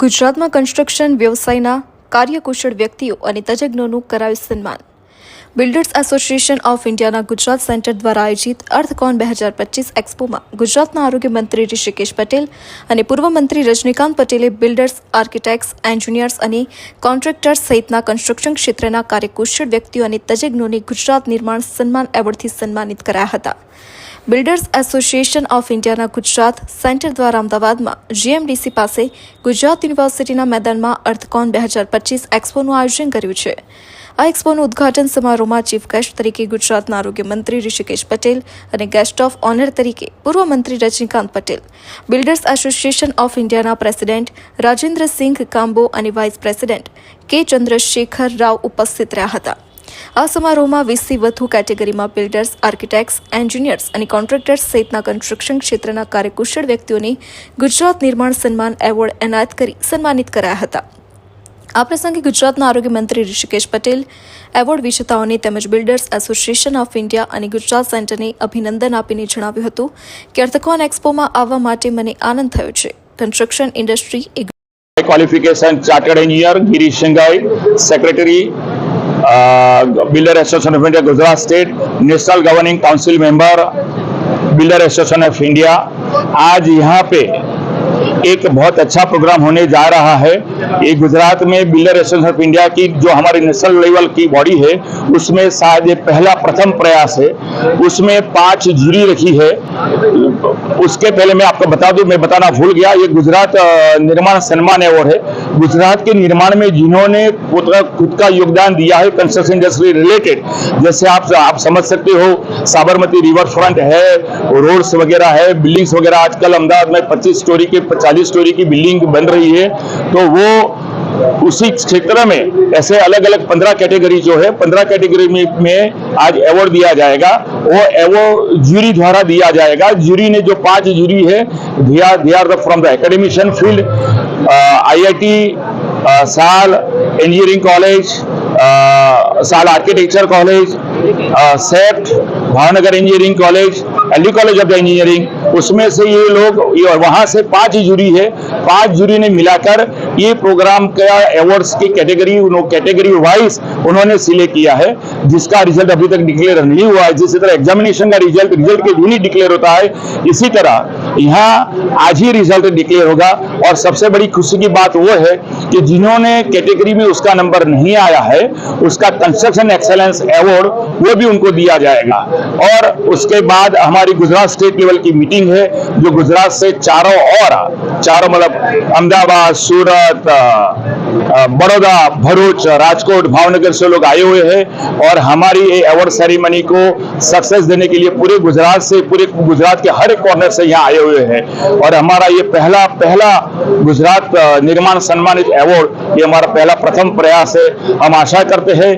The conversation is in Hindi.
ગુજરાતમાં કન્સ્ટ્રક્શન વ્યવસાયના કાર્યકુશળ વ્યક્તિઓ અને તજજ્ઞોનું કરાયું સન્માન. બિલ્ડર્સ એસોસિએશન ઓફ ઇન્ડિયાના ગુજરાત સેન્ટર દ્વારા આયોજિત અર્થકોન બે હજાર પચીસ એક્સપોમાં ગુજરાતના આરોગ્ય મંત્રી ઋષિકેશ પટેલ અને પૂર્વ મંત્રી રજનીકાંત પટેલે બિલ્ડર્સ આર્કિટેક્ટ્સ એન્જિનિયર્સ અને કોન્ટ્રાક્ટર્સ સહિતના કન્સ્ટ્રક્શન ક્ષેત્રના કાર્યકુશળ વ્યક્તિઓ અને તજજ્ઞોને ગુજરાત નિર્માણ સન્માન એવોર્ડથી સન્માનિત કરાયા હતા. બિલ્ડર્સ એસોસિએશન ઓફ ઇન્ડિયાના ગુજરાત સેન્ટર દ્વારા અમદાવાદમાં જીએમડીસી પાસે ગુજરાત યુનિવર્સિટીના મેદાનમાં અર્થકોન બે હજાર પચીસ એક્સપોનું આયોજન કર્યું છે. આ એક્સપોનું ઉદ્ઘાટન સમારોહમાં ચીફ ગેસ્ટ તરીકે ગુજરાતના આરોગ્ય મંત્રી ઋષિકેશ પટેલ અને ગેસ્ટ ઓફ ઓનર તરીકે પૂર્વ મંત્રી Rajnikant Patel, builders association of ઇન્ડિયાના પ્રેસિડેન્ટ રાજેન્દ્રસિંહ કાંબો અને વાઇસ પ્રેસિડેન્ટ કે ચંદ્રશેખર રાવ ઉપસ્થિત રહ્યા હતા. આ સમારોહમાં વીસથી વધુ કેટેગરીમાં બિલ્ડર્સ આર્કિટેક્ટ્સ એન્જિનિયર્સ અને કોન્ટ્રાક્ટર્સ સહિતના કન્સ્ટ્રક્શન ક્ષેત્રના કાર્યકુશળ વ્યક્તિઓને ગુજરાત નિર્માણ સન્માન એવોર્ડ એનાયત કરી સન્માનિત કરાયા હતા. આ પ્રસંગે ગુજરાતના આરોગ્ય મંત્રી ઋષિકેશ પટેલ એવોર્ડ વિજેતાઓને તેમજ બિલ્ડર્સ એસોસિએશન ઓફ ઇન્ડિયા અને ગુજરાત સેન્ટરને અભિનંદન આપીને જણાવ્યું હતું કે અર્થકોન એક્સપોમાં આવવા માટે મને આનંદ થયો છે. Construction industry A chartered engineer Girish Girish Shanghai, secretary uh, Builder Association of India national governing council member builder association of India आज यहाँ पे एक बहुत अच्छा प्रोग्राम होने जा रहा है। ये गुजरात में बिल्डर एसोसिएशन ऑफ़ इंडिया की जो हमारी नेशनल लेवल की बॉडी है उसमें शायद ये पहला प्रथम प्रयास है। उसमें पाँच जूरी रखी है। उसके पहले मैं आपको बता दूँ मैं बताना भूल गया। ये गुजरात निर्माण सम्मान अवार्ड है। गुजरात के निर्माण में जिन्होंने खुद का योगदान दिया है कंस्ट्रक्शन इंडस्ट्री रिलेटेड जैसे आप आप समझ सकते हो साबरमती रिवर फ्रंट है रोड्स वगैरह है बिल्डिंग्स वगैरह आजकल अहमदाबाद में 25 स्टोरी के 40 स्टोरी की बिल्डिंग बन रही है तो वो उसी क्षेत्र में ऐसे अलग अलग पंद्रह कैटेगरी जो है पंद्रह कैटेगरी में, में आज अवार्ड दिया जाएगा वो अवार्ड जूरी द्वारा दिया जाएगा जूरी ने जो पाँच जूरी है from the academician field IIT SAL engineering college SAL architecture college CEPT Bhavnagar engineering college LD college of engineering, उसमें से ये लोग, ये वहाँ से पाँच जूरी है। पाँच जूरी ने मिलाकर ये प्रोग्राम का अवार्ड्स की कैटेगरी कैटेगरी वाइज उन्होंने सिलेक्ट किया है, जिसका रिज़ल्ट अभी तक डिक्लेयर नहीं हुआ है। जिस तरह एग्जामिनेशन का रिज़ल्ट रिज़ल्ट के दिन ही डिक्लेयर होता है, इसी तरह यहाँ आज ही रिज़ल्ट डिक्लेयर होगा। और सबसे बड़ी खुशी की बात वो है कि जिन्होंने कैटेगरी में उसका नंबर नहीं आया है, उसका कंस्ट्रक्शन एक्सेलेंस अवार्ड वो भी उनको दिया जाएगा। और उसके बाद हमारी गुजरात स्टेट लेवल की मीटिंग है, जो गुजरात से चारों और चारों मतलब अहमदाबाद, सूरत बड़ौदा, भरूच, राजकोट, भावनगर से लोग आए हुए हैं और हमारी ये अवार्ड सेरेमनी को सक्सेस देने के लिए पूरे गुजरात से, पूरे गुजरात के हर एक कॉर्नर से यहाँ आए हुए हैं। और हमारा ये पहला पहला गुजरात निर्माण सम्मानित अवार्ड ये हमारा पहला प्रथम प्रयास है। हम आशा करते हैं